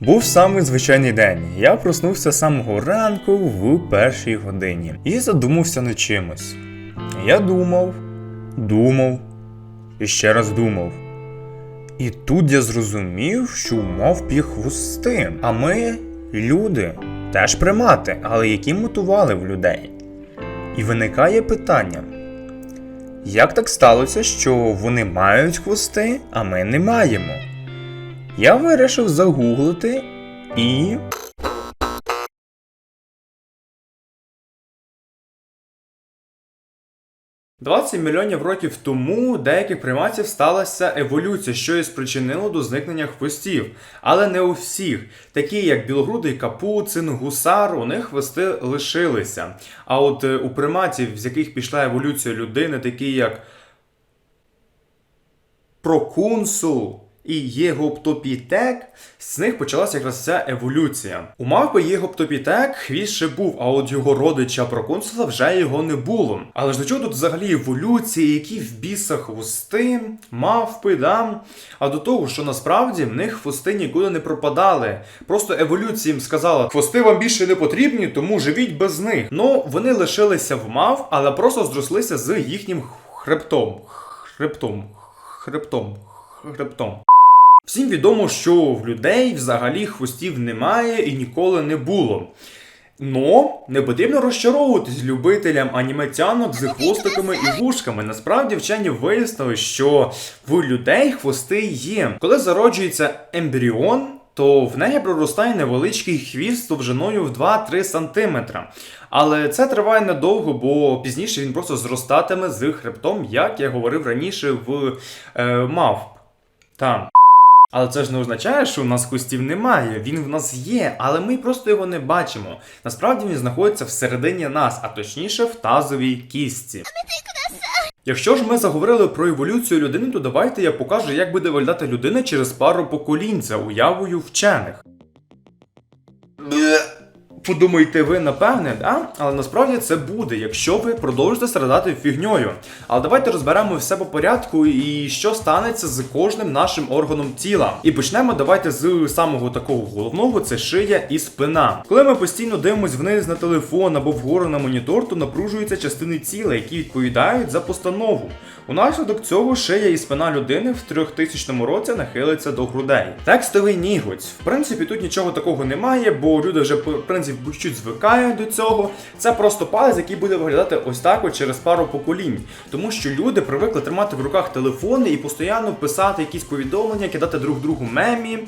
Був самий звичайний день. Я проснувся самого ранку в першій годині і задумався над чимось. Я думав, думав і ще раз думав. І тут я зрозумів, що у мавп хвости. А ми, люди, теж примати, але які мотували в людей. І виникає питання: як так сталося, що вони мають хвости, а ми не маємо? Я вирішив загуглити і. «20 мільйонів років тому у деяких приматів сталася еволюція, що і спричинило до зникнення хвостів. Але не у всіх. Такі як білогрудий капуцин, гусар, у них хвости лишилися. А от е, у приматів, з яких пішла еволюція людини, такі як прокунсул і єгоптопітек, з них почалася якраз ця еволюція. У мавпи єгоптопітек хвіст ще був, а от його родича проконсула вже його не було. Але ж до чого тут взагалі еволюція, які в бісах хвости, мавпи, да? А до того, що насправді в них хвости нікуди не пропадали. Просто еволюція їм сказала, хвости вам більше не потрібні, тому живіть без них. Ну, вони лишилися в мав, але просто зрослися з їхнім хребтом. Хребтом. Хребтом. Хребтом. Всім відомо, що в людей взагалі хвостів немає і ніколи не було. Но не потрібно розчаровуватись любителям аніматянок з хвостиками і вушками. Насправді вчені вияснили, що в людей хвости є. Коли зароджується ембріон, то в неї проростає невеличкий хвіст довжиною в 2-3 см. Але це триває недовго, бо пізніше він просто зростатиме з хребтом, як я говорив раніше в е, мавп. Там. Але це ж не означає, що у нас кустів немає. Він в нас є, але ми просто його не бачимо. Насправді він знаходиться всередині нас, а точніше в тазовій кістці. Якщо ж ми заговорили про еволюцію людини, то давайте я покажу, як буде виглядати людина через пару поколінь за уявою вчених. Подумаєте ви, напевне, да? але насправді це буде, якщо ви продовжите страдати фігньою. Але давайте розберемо все по порядку і що станеться з кожним нашим органом тіла. І почнемо давайте з самого такого головного це шия і спина. Коли ми постійно дивимося вниз на телефон або вгору на монітор, то напружуються частини тіла, які відповідають за постанову. Унаслідок цього шия і спина людини в 3000 році нахилиться до грудей. Текстовий ніготь. В принципі, тут нічого такого немає, бо люди вже в принципі чуть звикають до цього. Це просто палець, який буде виглядати ось так от через пару поколінь. Тому що люди привикли тримати в руках телефони і постійно писати якісь повідомлення, кидати друг другу мемі.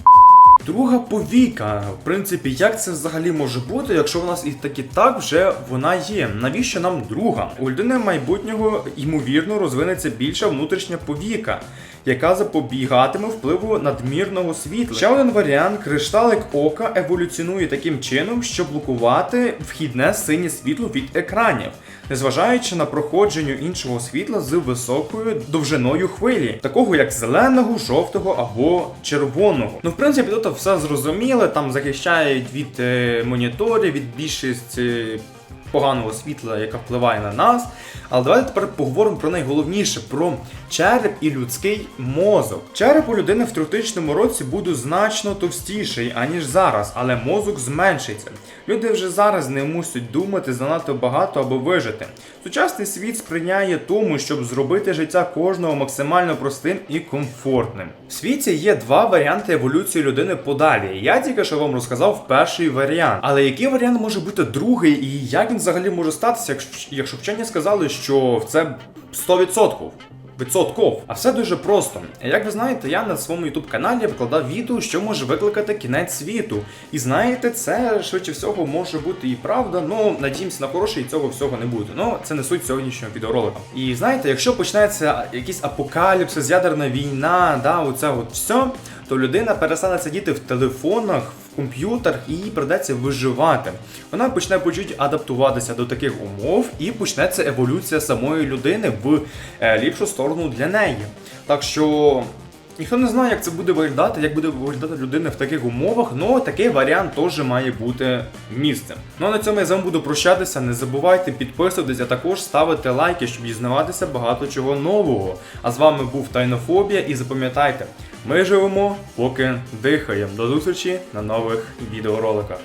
Друга повіка. В принципі, як це взагалі може бути, якщо в нас і так і так вже вона є? Навіщо нам друга? У людини майбутнього ймовірно розвинеться більша внутрішня повіка, яка запобігатиме впливу надмірного світла. Ще один варіант: кришталик ока еволюціонує таким чином, щоб блокувати вхідне синє світло від екранів. Незважаючи на проходження іншого світла з високою довжиною хвилі, такого як зеленого, жовтого або червоного. Ну, в принципі, тут все зрозуміло, там захищають від е, моніторів, від більшості поганого світла, яка впливає на нас. Але давайте тепер поговоримо про найголовніше про череп і людський мозок. Череп у людини в 3000 році буде значно товстіший, аніж зараз, але мозок зменшиться. Люди вже зараз не мусять думати занадто багато, аби вижити. Сучасний світ сприяє тому, щоб зробити життя кожного максимально простим і комфортним. В світі є два варіанти еволюції людини подалі. Я тільки що вам розказав перший варіант. Але який варіант може бути другий, і як він взагалі може статися, якщо, якщо вчені сказали, що це 100%? Відсотков. А все дуже просто. Як ви знаєте, я на своєму youtube каналі викладав відео, що може викликати кінець світу. І знаєте, це швидше всього може бути і правда. Ну надіємося на хороше, і цього всього не буде. Ну це не суть сьогоднішнього відеоролика. І знаєте, якщо почнеться якийсь апокаліпсис, ядерна війна, да, оце от все, то людина перестане сидіти в телефонах. Комп'ютер і їй придеться виживати. Вона почне почуть адаптуватися до таких умов і почнеться еволюція самої людини в е, ліпшу сторону для неї. Так що ніхто не знає, як це буде виглядати, як буде виглядати людина в таких умовах, але такий варіант теж має бути місцем. Ну а на цьому я з вами буду прощатися. Не забувайте підписуватися, а також ставити лайки, щоб дізнаватися багато чого нового. А з вами був Тайнофобія і запам'ятайте, ми живемо, поки дихаємо. До зустрічі на нових відеороликах.